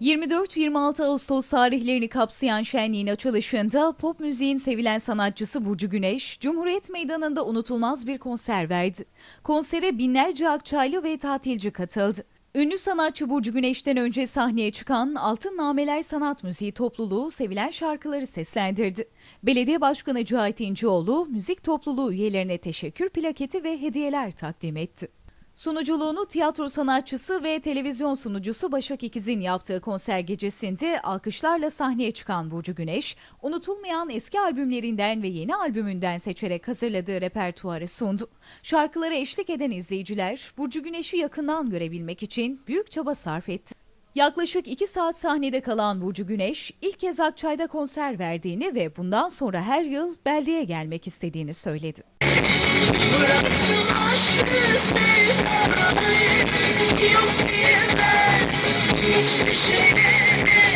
24-26 Ağustos tarihlerini kapsayan şenliğin açılışında pop müziğin sevilen sanatçısı Burcu Güneş, Cumhuriyet Meydanı'nda unutulmaz bir konser verdi. Konsere binlerce Akçaylı ve tatilci katıldı. Ünlü sanatçı Burcu Güneş'ten önce sahneye çıkan Altın Nameler Sanat Müziği topluluğu sevilen şarkıları seslendirdi. Belediye Başkanı Cahit İncioğlu, müzik topluluğu üyelerine teşekkür plaketi ve hediyeler takdim etti. Sunuculuğunu tiyatro sanatçısı ve televizyon sunucusu Başak İkiz'in yaptığı konser gecesinde alkışlarla sahneye çıkan Burcu Güneş, unutulmayan eski albümlerinden ve yeni albümünden seçerek hazırladığı repertuarı sundu. Şarkılara eşlik eden izleyiciler, Burcu Güneş'i yakından görebilmek için büyük çaba sarf etti. Yaklaşık iki saat sahnede kalan Burcu Güneş, ilk kez Akçay'da konser verdiğini ve bundan sonra her yıl beldeye gelmek istediğini söyledi. Bıraksın Yok diye ben hiçbir şeye Değişemem